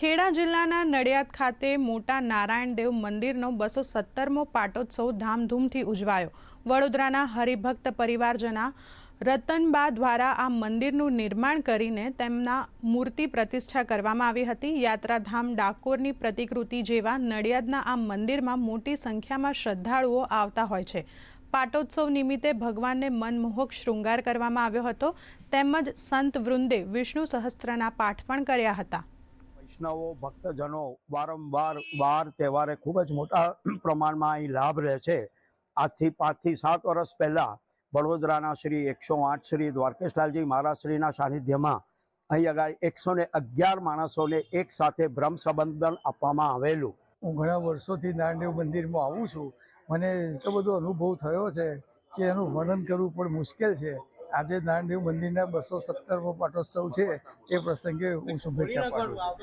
ખેડા જિલ્લાના નડિયાદ ખાતે મોટા નારાયણદેવ મંદિરનો બસો સત્તરમો પાટોત્સવ ધામધૂમથી ઉજવાયો. વડોદરાના હરિભક્ત પરિવારજના રતનબા દ્વારા આ મંદિરનું નિર્માણ કરીને તેમના મૂર્તિ પ્રતિષ્ઠા કરવામાં આવી હતી. યાત્રાધામ ડાકોરની પ્રતિકૃતિ જેવા નડિયાદના આ મંદિરમાં મોટી સંખ્યામાં શ્રદ્ધાળુઓ આવતા હોય છે. પાટોત્સવ નિમિત્તે ભગવાનને મનમોહક શૃંગાર કરવામાં આવ્યો હતો. તેમજ સંત વૃંદે વિષ્ણુ સહસ્ત્રના પાઠ પણ કર્યા હતા. વૈષ્ણવો ભક્તજનો વારંવાર વાર તહેવારે ખૂબ જ મોટા પ્રમાણમાં અહીં લાભ રહે છે. આજથી પાંચથી સાત વર્ષ પહેલા વડોદરાના શ્રી એકસો આઠ શ્રી દ્વારકેશલાલજી મહારાજશ્રીના સાનિધ્યમાં અહીં આગળ એકસો ને અગિયાર માણસોને એક સાથે બ્રહ્મ સંબંધન આપવામાં આવેલું. હું ઘણા વર્ષોથી નારાયણદેવ મંદિરમાં આવું છું. મને એટલો બધો અનુભવ થયો છે કે એનું વર્ણન કરવું પણ મુશ્કેલ છે. આજે નારણદેવ મંદિરના બસો સત્તરમો પાટોત્સવ છે. એ પ્રસંગે હું શુભેચ્છા પાઠવું છું.